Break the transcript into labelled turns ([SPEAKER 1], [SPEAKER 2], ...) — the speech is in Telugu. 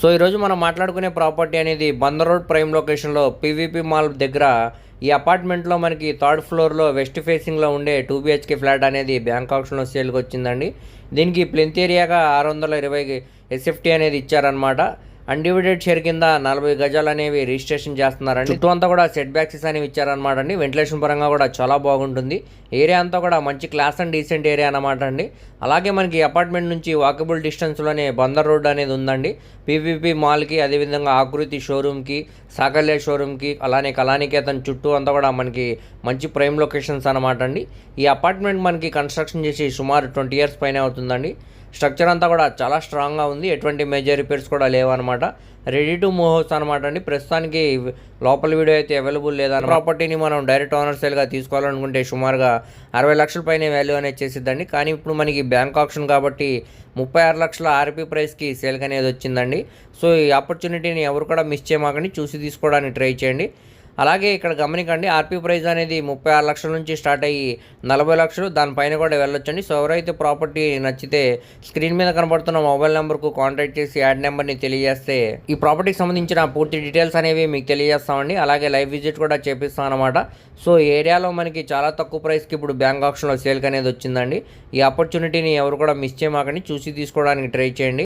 [SPEAKER 1] సో ఈరోజు మనం మాట్లాడుకునే ప్రాపర్టీ అనేది బందర్ రోడ్ ప్రైమ్ లొకేషన్లో పీవీపీ మాల్ దగ్గర ఈ అపార్ట్మెంట్లో మనకి థర్డ్ ఫ్లోర్లో వెస్ట్ ఫేసింగ్లో ఉండే టూ బిహెచ్కే ఫ్లాట్ అనేది బ్యాంక్ ఆప్షన్లో సేల్కి వచ్చిందండి. దీనికి ప్లింత్ ఏరియాగా ఆరు వందల ఇరవై ఎస్ఎఫ్టీ అనేది ఇచ్చారనమాట అన్డివిడెడ్ షేర్ కింద నలభై గజాలు అనేవి రిజిస్ట్రేషన్ చేస్తున్నారండి. చుట్టూ అంతా కూడా సెట్ బ్యాక్సెస్ అనేవి ఇచ్చారనమాట అండి వెంటిలేషన్ పరంగా కూడా చాలా బాగుంటుంది. ఏరియా అంతా కూడా మంచి క్లాస్ అండ్ డీసెంట్ ఏరియా అనమాట అండి. అలాగే మనకి అపార్ట్మెంట్ నుంచి వాకబుల్ డిస్టెన్స్లోనే బందర్ రోడ్ అనేది ఉందండి. పీవీపీ మాల్కి అదేవిధంగా ఆకృతి షోరూమ్కి సాకల్య షోరూమ్కి అలానే కళానికేతన్ చుట్టూ అంతా కూడా మనకి మంచి ప్రైమ్ లొకేషన్స్ అనమాట అండి. ఈ అపార్ట్మెంట్ మనకి కన్స్ట్రక్షన్ చేసి సుమారు ట్వంటీ ఇయర్స్ పైన అవుతుందండి. స్ట్రక్చర్ అంతా కూడా చాలా స్ట్రాంగ్గా ఉంది. ఎటువంటి మేజర్ రిపేర్స్ కూడా లేవన్నమాట. రెడీ టు మూవ్ హౌస్ అనమాట అండి. ప్రస్తుతానికి లోపల వీడియో అయితే అవైలబుల్ లేదని ప్రాపర్టీని మనం డైరెక్ట్ ఓనర్ సేల్గా తీసుకోవాలనుకుంటే సుమారుగా అరవై లక్షల పైన వాల్యూ అనేది చేసిద్దండి. కానీ ఇప్పుడు మనకి బ్యాంక్ ఆప్షన్ కాబట్టి ముప్పై ఆరు లక్షల ఆర్పీ ప్రైస్కి సేల్కి అనేది వచ్చిందండి. సో ఈ ఆపర్చునిటీని ఎవరు కూడా మిస్ చేయమాకండి. చూసి తీసుకోవడానికి ట్రై చేయండి. అలాగే ఇక్కడ గమనికండి ఆర్పీ ప్రైజ్ అనేది ముప్పై ఆరు లక్షల నుంచి స్టార్ట్ అయ్యి నలభై లక్షలు దానిపైన కూడా వెళ్ళొచ్చండి. సో ఎవరైతే ప్రాపర్టీ నచ్చితే స్క్రీన్ మీద కనబడుతున్న మొబైల్ నెంబర్కు కాంటాక్ట్ చేసి యాడ్ నెంబర్ని తెలియజేస్తే ఈ ప్రాపర్టీకి సంబంధించిన పూర్తి డీటెయిల్స్ అనేవి మీకు తెలియజేస్తామండి. అలాగే లైవ్ విజిట్ కూడా చేపిస్తాం అనమాట సో ఏరియాలో మనకి చాలా తక్కువ ప్రైస్కి ఇప్పుడు బ్యాంక్ ఆప్షన్లో సేల్కి అనేది వచ్చిందండి. ఈ ఆపర్చునిటీని ఎవరు కూడా మిస్ చేయమాకండి. చూసి తీసుకోవడానికి ట్రై చేయండి.